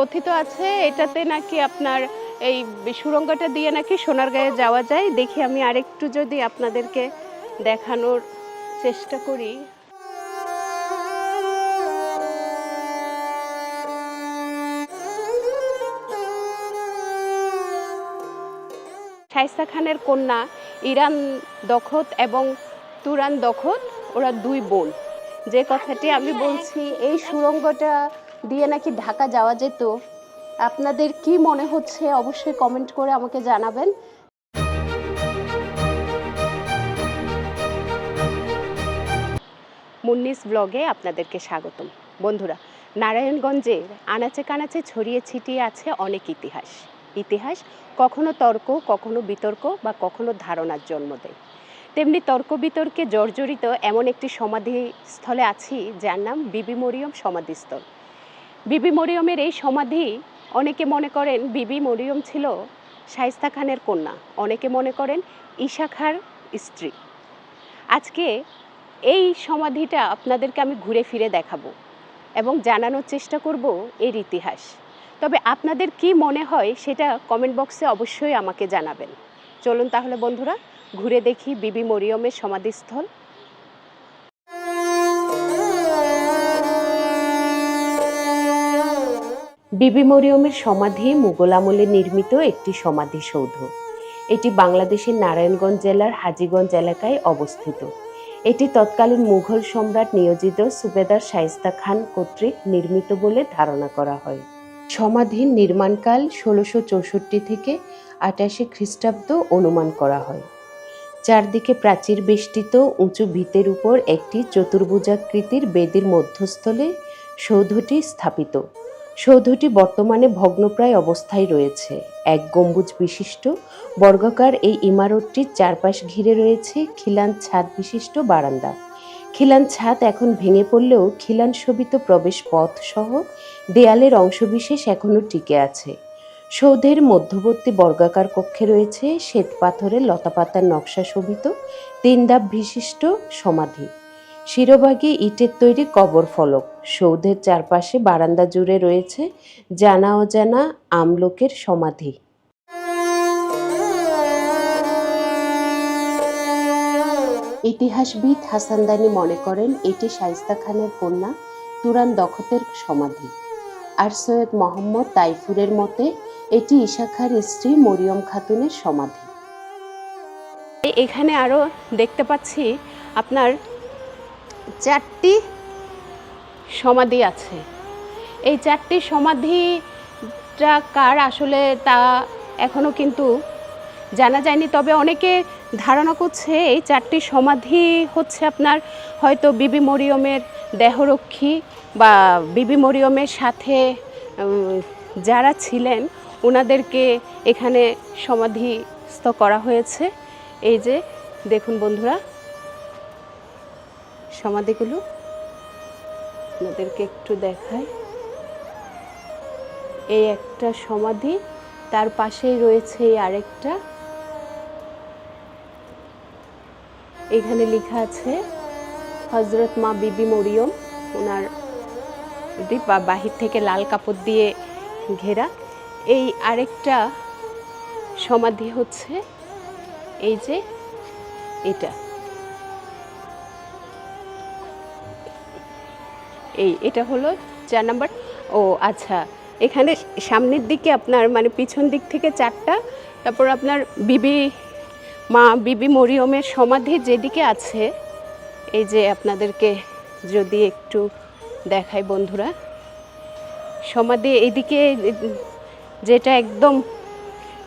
কথিত আছে, এটাতে নাকি আপনার এই সুরঙ্গটা দিয়ে নাকি সোনার সোনারগাঁয়ে যাওয়া যায়? দেখি আমি আরেকটু যদি আপনাদেরকে দেখানোর চেষ্টা করি। শাইস্তা খানের কন্যা ইরান দখত এবং তুরান দখত, ওরা দুই বোন। যে কথাটি আমি বলছি, এই সুড়ঙ্গটা দিয়ে নাকি ঢাকা যাওয়া যেত? আপনাদের কি মনে হচ্ছে? অবশ্যই কমেন্ট করে আমাকে জানাবেন। মুন্নিস ব্লগে আপনাদেরকে স্বাগতম। বন্ধুরা নারায়ণগঞ্জের আনাচে কানাচে ছড়িয়ে ছিটিয়ে আছে অনেক ইতিহাস। ইতিহাস কখনো তর্ক, কখনো বিতর্ক বা কখনো ধারণার জন্ম দেয়। তেমনি তর্ক বিতর্কে জর্জরিত এমন একটি সমাধিস্থলে আছি যার নাম বিবি মরিয়ম সমাধিস্থল। বিবি মরিয়মের এই সমাধি, অনেকে মনে করেন বিবি মরিয়ম ছিল শাইস্তা খানের কন্যা, অনেকে মনে করেন ঈশা খার স্ত্রী। আজকে এই সমাধিটা আপনাদেরকে আমি ঘুরে ফিরে দেখাবো এবং জানানোর চেষ্টা করব এর ইতিহাস। তবে আপনাদের কি মনে হয় সেটা কমেন্ট বক্সে অবশ্যই আমাকে জানাবেন। চলুন তাহলে বন্ধুরা, ঘুরে দেখি বিবি মরিয়মের সমাধিস্থল। বিবি মরিয়মের সমাধি মুঘল আমলে নির্মিত একটি সমাধিসৌধ। এটি বাংলাদেশের নারায়ণগঞ্জ জেলার হাজীগঞ্জ এলাকায় অবস্থিত। এটি তৎকালীন মুঘল সম্রাট নিয়োজিত সুবেদার শায়েস্তা খান কর্তৃক নির্মিত বলে ধারণা করা হয়। সমাধির নির্মাণকাল ষোলোশো চৌষট্টি থেকে আটাশে খ্রিস্টাব্দ অনুমান করা হয়। চারদিকে প্রাচীর বেষ্টিত উঁচু ভিতের উপর একটি চতুর্ভুজাকৃতির বেদির মধ্যস্থলে সৌধটি স্থাপিত। সৌধটি বর্তমানে ভগ্নপ্রায় অবস্থায় রয়েছে। এক গম্বুজ বিশিষ্ট বর্গাকার এই ইমারতটির চারপাশ ঘিরে রয়েছে খিলান ছাদ বিশিষ্ট বারান্দা। খিলান ছাদ এখন ভেঙে পড়লেও খিলান শোভিত প্রবেশ পথ সহ দেয়ালের অংশবিশেষ এখনও টিকে আছে। সৌধের মধ্যবর্তী বর্গাকার কক্ষে রয়েছে শ্বেত পাথরের লতাপাতার নকশা শোভিত, তিন ধাপ বিশিষ্ট সমাধি। শিরোভাগে ইটের তৈরি কবর ফলক। সৌধের চারপাশে বারান্দা জুড়ে রয়েছে জানা অজানা আমলোকের সমাধি। ইতিহাসবিদ হাসানদানি মনে করেন, এটি শাইস্তা খানের কন্যা তুরান দখতের সমাধি। আর সৈয়দ মোহাম্মদ তাইফুরের মতে, এটি ইশাখার স্ত্রী মরিয়ম খাতুনের সমাধি। এখানে আরও দেখতে পাচ্ছি আপনার চারটি সমাধি আছে। এই চারটি সমাধিটা কার আসলে তা এখনও কিন্তু জানা যায়নি। তবে অনেকে ধারণা করছে এই চারটি সমাধি হচ্ছে আপনার হয়তো বিবি মরিয়মের দেহরক্ষী বা বিবি মরিয়মের সাথে যারা ছিলেন ওনাদেরকে এখানে সমাধিস্থ করা হয়েছে। এই যে, দেখুন বন্ধুরা সমাধিগুলো। আপনাদেরকে একটু দেখাই। এই একটা সমাধি, তার পাশেই রয়েছে এই আরেকটা। এখানে লেখা আছে হজরত মা বিবি মরিয়ম, ওনার বা- বাহির থেকে লাল কাপড় দিয়ে ঘেরা। এই আরেকটা সমাধি হচ্ছে, এই যে এটা। এই, এটা হলো চার নাম্বার। ও আচ্ছা এখানে সামনের দিকে আপনার মানে পিছন দিক থেকে চারটা, তারপর আপনার বিবি, মা বিবি মরিয়মের সমাধি যেদিকে আছে, এই যে আপনাদেরকে যদি একটু দেখাই বন্ধুরা, সমাধি এইদিকে যেটা একদম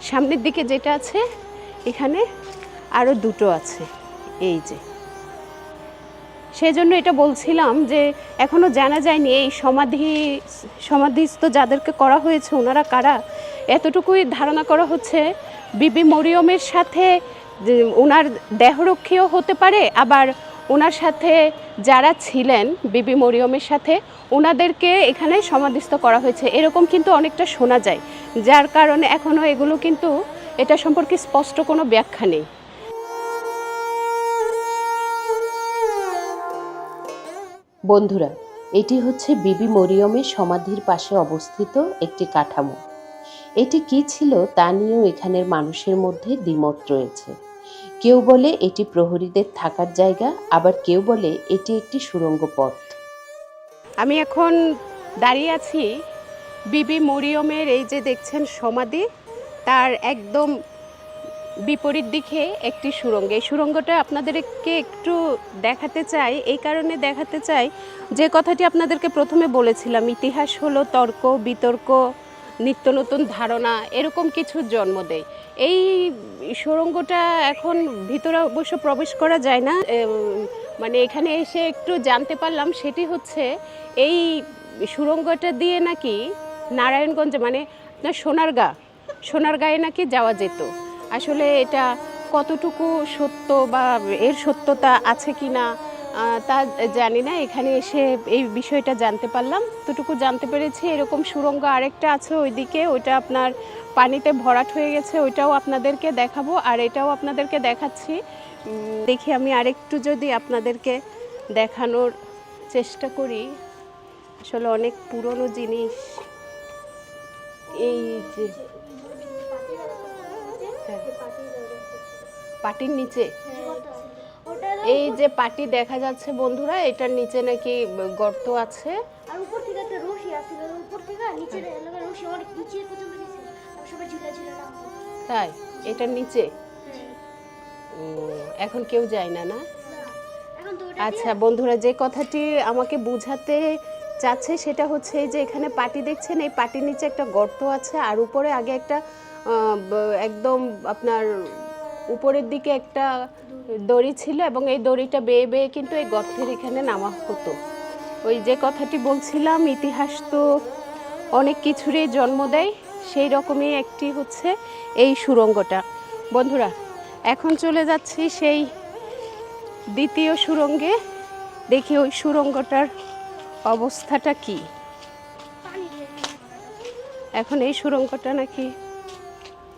সামনের দিকে যেটা আছে, এখানে আরও দুটো আছে, এই যে। সেজন্য এটা বলছিলাম যে এখনও জানা যায়নি এই সমাধি, সমাধিস্থ যাদেরকে করা হয়েছে, ওনারা কারা? এতটুকুই ধারণা করা হচ্ছে বিবি মরিয়মের সাথে ওনার দেহরক্ষীও হতে পারে, আবার ওনার সাথে যারা ছিলেন বিবি মরিয়মের সাথে, ওনাদেরকে এখানে সমাধিস্থ করা হয়েছে। এরকম কিন্তু অনেকটা শোনা যায়, যার কারণে এখনও এগুলো কিন্তু এটা সম্পর্কে স্পষ্ট কোনো ব্যাখ্যা নেই। বন্ধুরা, এটি হচ্ছে বিবি মরিয়মের সমাধির পাশে অবস্থিত একটি কাঠামো। এটি কি ছিল তা নিয়েও এখানের মানুষের মধ্যে দ্বিমত রয়েছে। কেউ বলে এটি প্রহরীদের থাকার জায়গা, আবার কেউ বলে এটি একটি সুড়ঙ্গ পথ। আমি এখন দাঁড়িয়ে আছি বিবি মরিয়মের এই যে দেখছেন সমাধি, তার একদম বিপরীত দিকে একটি সুড়ঙ্গ এই সুড়ঙ্গটা আপনাদেরকে একটু দেখাতে চাই। এই কারণে দেখাতে চাই যে কথাটি আপনাদেরকে প্রথমে বলেছিলাম, ইতিহাস হলো তর্ক, বিতর্ক, নিত্য নতুন ধারণা, এরকম কিছু জন্ম দেয়। এই সুড়ঙ্গটা এখন ভিতরে অবশ্য প্রবেশ করা যায় না। মানে এখানে এসে একটু জানতে পারলাম সেটি হচ্ছে এই সুড়ঙ্গটা দিয়ে নাকি নারায়ণগঞ্জে মানে আপনার সোনারগা, সোনারগাঁয়ে নাকি যাওয়া যেত। আসলে এটা কতটুকু সত্য বা এর সত্যতা আছে কি না তা জানি না। এখানে এসে এই বিষয়টা জানতে পারলাম। ততটুকু জানতে পেরেছি। এরকম সুড়ঙ্গ আরেকটা আছে ওইদিকে। ওইটা আপনার পানিতে ভরাট হয়ে গেছে। ওইটাও আপনাদেরকে দেখাবো। আর এটাও আপনাদেরকে দেখাচ্ছি। দেখি আমি আরেকটু যদি আপনাদেরকে দেখানোর চেষ্টা করি। আসলে অনেক পুরনো জিনিস। এই যে পাটির নিচে? এই যে পাটি দেখা যাচ্ছে বন্ধুরা এটার নিচে নাকি গর্ত আছে। আর উপর থেকে একটা রশি আসছিল উপর থেকে নিচে রশি অনেক নিচে পর্যন্ত গেছিল সবাই ঝুলে ঝুলে তাই? এটার নিচে। এখন কেউ যায় না না? আচ্ছা বন্ধুরা যে কথাটি আমাকে বোঝাতে চাচ্ছে সেটা হচ্ছে এই যে এখানে পাটি দেখছেন এই পাটির নিচে একটা গর্ত আছে আর উপরে আগে একটা একদম আপনার উপরের দিকে একটা দড়ি ছিল এবং এই দড়িটা বেয়ে বেয়ে কিন্তু এই গর্তের এখানে নামা হতো। ওই যে কথাটি বলছিলাম, ইতিহাস তো অনেক কিছুরই জন্ম দেয়, সেই রকমই একটি হচ্ছে এই সুরঙ্গটা। বন্ধুরা, এখন চলে যাচ্ছি সেই দ্বিতীয় সুরঙ্গে। দেখি ওই সুরঙ্গটার অবস্থাটা কি। এখন এই সুরঙ্গটা নাকি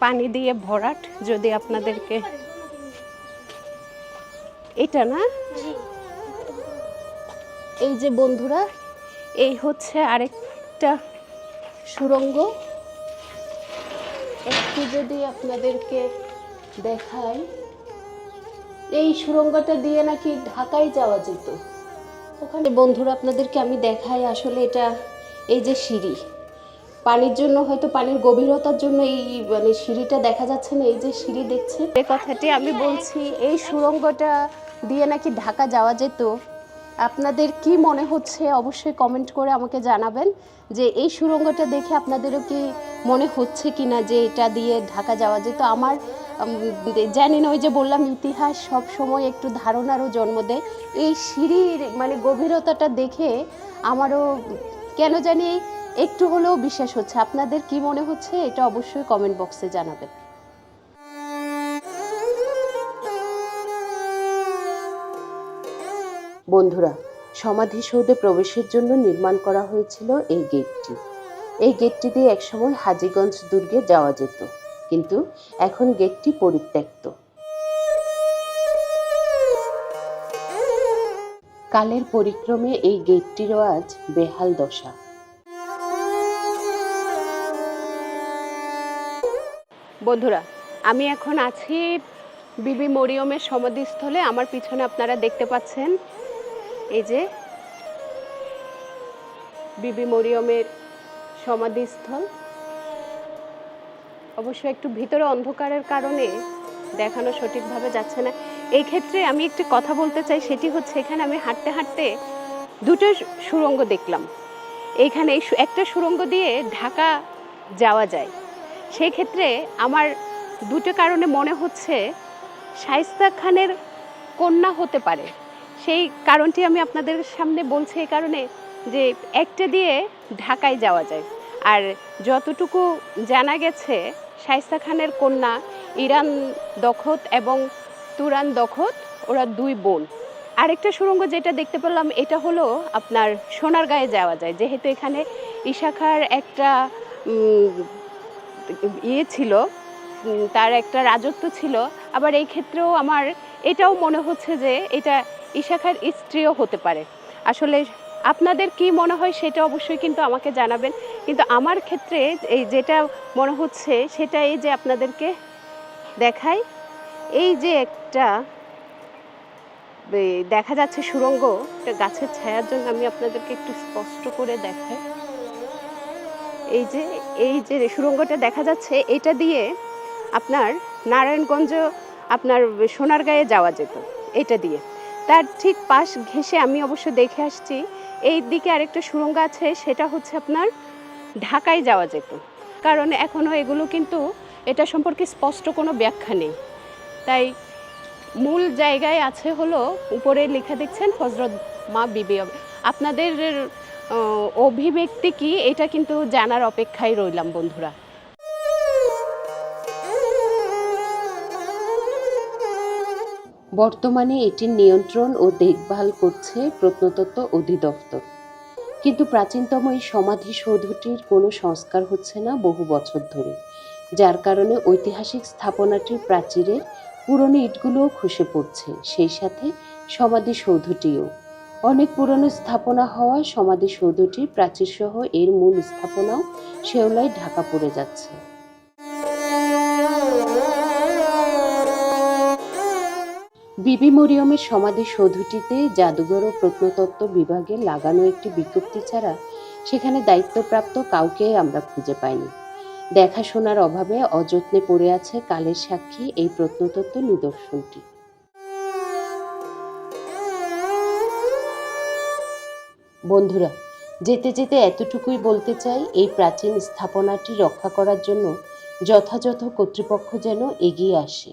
পানি দিয়ে ভরাট যদি আপনাদেরকে এটা না? এই যে বন্ধুরা এই হচ্ছে আরেকটা সুড়ঙ্গ একটু যদি আপনাদেরকে দেখাই। এই সুড়ঙ্গটা দিয়ে নাকি ঢাকায় যাওয়া যেত। ওখানে বন্ধুরা আপনাদেরকে আমি দেখাই আসলে এটা এই যে সিঁড়ি। পানির জন্য, হয়তো পানির গভীরতার জন্য এই মানে সিঁড়িটা দেখা যাচ্ছে না, এই যে সিঁড়ি দেখছে যে কথাটি আমি বলছি, এই সুড়ঙ্গটা দিয়ে নাকি ঢাকা যাওয়া যেত? আপনাদের কি মনে হচ্ছে? অবশ্যই কমেন্ট করে আমাকে জানাবেন যে এই সুরঙ্গটা দেখে আপনাদেরও কি মনে হচ্ছে কি না যে এটা দিয়ে ঢাকা যাওয়া যেত? আমার জানি না, ওই যে বললাম, ইতিহাস সব সময় একটু ধারণারও জন্ম দেয়। এই সিঁড়ির মানে গভীরতাটা দেখে আমারও, কেন জানি একটু হলেও বিশ্বাস হচ্ছে। আপনাদের কি মনে হচ্ছে এটা অবশ্যই কমেন্ট বক্সে জানাবেন। বন্ধুরা, সমাধিসৌধে প্রবেশের জন্য নির্মাণ করা হয়েছিল এই গেটটি। এই গেটটি দিয়ে একসময় হাজীগঞ্জ দুর্গে যাওয়া যেত, কিন্তু এখন গেটটি পরিত্যক্ত। কালের পরিক্রমে এই গেটটিরও আজ বেহাল দশা। বন্ধুরা, আমি এখন আছি বিবি মরিয়মের সমাধিস্থলে। আমার পিছনে আপনারা দেখতে পাচ্ছেন এই যে বিবি মরিয়মের সমাধিস্থল। অবশ্য একটু ভিতরে অন্ধকারের কারণে দেখানো সঠিকভাবে যাচ্ছে না। এই ক্ষেত্রে আমি একটি কথা বলতে চাই, সেটি হচ্ছে এখানে আমি হাঁটতে হাঁটতে দুটো সুরঙ্গ দেখলাম। এইখানে একটা সুরঙ্গ দিয়ে ঢাকা যাওয়া যায়। সেই ক্ষেত্রে আমার দুটো কারণে মনে হচ্ছে শাইস্তা খানের কন্যা হতে পারে। সেই কারণটি আমি আপনাদের সামনে বলছি এই কারণে যে একটা দিয়ে ঢাকায় যাওয়া যায়। আর যতটুকু জানা গেছে শাইস্তা খানের কন্যা ইরান দখত এবং তুরান দখত, ওরা দুই বোন। আরেকটা সুড়ঙ্গ যেটা দেখতে পেলাম, এটা হলো আপনার সোনারগাঁয়ে যাওয়া যায়। যেহেতু এখানে ইশাখার একটা ইয়ে ছিল তার একটা রাজত্ব ছিল। আবার এই ক্ষেত্রেও আমার এটাও মনে হচ্ছে যে এটা ইশাখার স্ত্রীও হতে পারে। আসলে আপনাদের কি মনে হয় সেটা অবশ্যই কিন্তু আমাকে জানাবেন। কিন্তু আমার ক্ষেত্রে এই যেটা মনে হচ্ছে সেটা এই যে আপনাদেরকে দেখাই। এই যে একটা দেখা যাচ্ছে সুড়ঙ্গ একটা গাছের ছায়ার জন্য আমি আপনাদেরকে একটু স্পষ্ট করে দেখাই। এই যে এই যে সুড়ঙ্গটা দেখা যাচ্ছে, এটা দিয়ে আপনার নারায়ণগঞ্জ, আপনার সোনারগাঁয়ে যাওয়া যেত, এটা দিয়ে। তার ঠিক পাশ ঘেঁষে আমি অবশ্য দেখে আসছি। এই দিকে আরেকটা সুড়ঙ্গ আছে, সেটা হচ্ছে আপনার ঢাকায় যাওয়া যেত। কারণ এখনও এগুলো কিন্তু, এটা সম্পর্কে স্পষ্ট কোনো ব্যাখ্যা নেই। তাই মূল জায়গায় আছে হলো, উপরে লেখা দেখছেন হজরত মা বিবি আপনাদের অভিব্যক্তি কি? এটা কিন্তু জানার অপেক্ষায় রইলাম, বন্ধুরা। বর্তমানে এটির নিয়ন্ত্রণ ও দেখভাল করছে প্রত্নতত্ত্ব অধিদপ্তর। কিন্তু প্রাচীনতম এই সমাধিসৌধটির কোনো সংস্কার হচ্ছে না বহু বছর ধরে। যার কারণে ঐতিহাসিক স্থাপনাটির প্রাচীরের পুরনো ইটগুলোও খসে পড়ছে। সেই সাথে সমাধিসৌধটিও। অনেক পুরনো স্থাপনা হওয়া সমাধিসৌধটির প্রাচীরসহ এর মূল স্থাপনাও শেওলায় ঢাকা পড়ে যাচ্ছে। বিবি মরিয়মের সমাধিসৌধটিতে জাদুঘর ও প্রত্নতত্ত্ব বিভাগে লাগানো একটি বিজ্ঞপ্তি ছাড়া সেখানে দায়িত্বপ্রাপ্ত কাউকে আমরা খুঁজে পাইনি। দেখাশোনার অভাবে অযত্নে পড়ে আছে কালের সাক্ষী এই প্রত্নতত্ত্ব নিদর্শনটি। বন্ধুরা, যেতে যেতে এতটুকুই বলতে চাই, এই প্রাচীন স্থাপনাটি রক্ষা করার জন্য যথাযথ কর্তৃপক্ষ যেন এগিয়ে আসে।